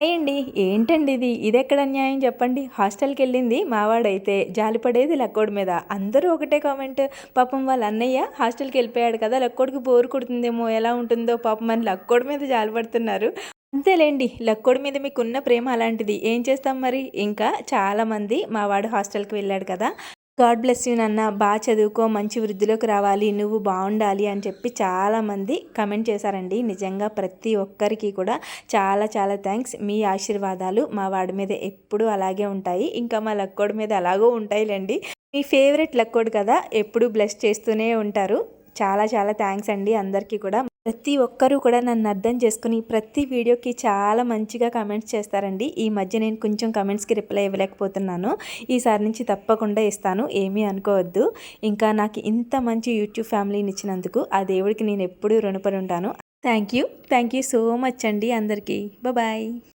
అయ్యండి ఏంటండి ఇది? ఇది ఎక్కడ అన్యాయం చెప్పండి. హాస్టల్కి వెళ్ళింది మావాడైతే. జాలిపడేది లక్కోడి మీద. అందరూ ఒకటే కామెంట్. పాపం వాళ్ళ అన్నయ్య హాస్టల్కి వెళ్ళిపోయాడు కదా లక్కోడికి బోరు కొడుతుందేమో ఎలా ఉంటుందో పాపం అని లక్కోడి మీద జాలిపడుతున్నారు. అంతేలేండి లక్కోడి మీద మీకున్న ప్రేమ అలాంటిది. ఏం చేస్తాం మరి? ఇంకా చాలామంది మా వాడు హాస్టల్కి వెళ్ళాడు కదా. గాడ్ బ్లెస్ యూ నాన్న బాగా చదువుకో మంచి వృద్ధిలోకి రావాలి నువ్వు బాగుండాలి అని చెప్పి చాలామంది కమెంట్ చేశారండి. నిజంగా ప్రతి ఒక్కరికి కూడా చాలా చాలా థ్యాంక్స్. మీ ఆశీర్వాదాలు మా వాడి మీద ఎప్పుడూ అలాగే ఉంటాయి. ఇంకా మా లక్కోడి మీద అలాగో ఉంటాయిలేండి. మీ ఫేవరెట్ లక్కోడు కదా ఎప్పుడు బ్లెస్ చేస్తూనే ఉంటారు. చాలా చాలా థ్యాంక్స్ అండి అందరికీ కూడా. ప్రతి ఒక్కరూ కూడా నన్ను అర్థం చేసుకుని ప్రతి వీడియోకి చాలా మంచిగా కమెంట్స్ చేస్తారండి. ఈ మధ్య నేను కొంచెం కమెంట్స్కి రిప్లై ఇవ్వలేకపోతున్నాను. ఈసారి నుంచి తప్పకుండా ఇస్తాను. ఏమీ అనుకోవద్దు. ఇంకా నాకు ఇంత మంచి యూట్యూబ్ ఫ్యామిలీని ఇచ్చినందుకు ఆ దేవుడికి నేను ఎప్పుడూ రుణపడి ఉంటాను. Thank you thank you so much అండి అందరికీ. బాయ్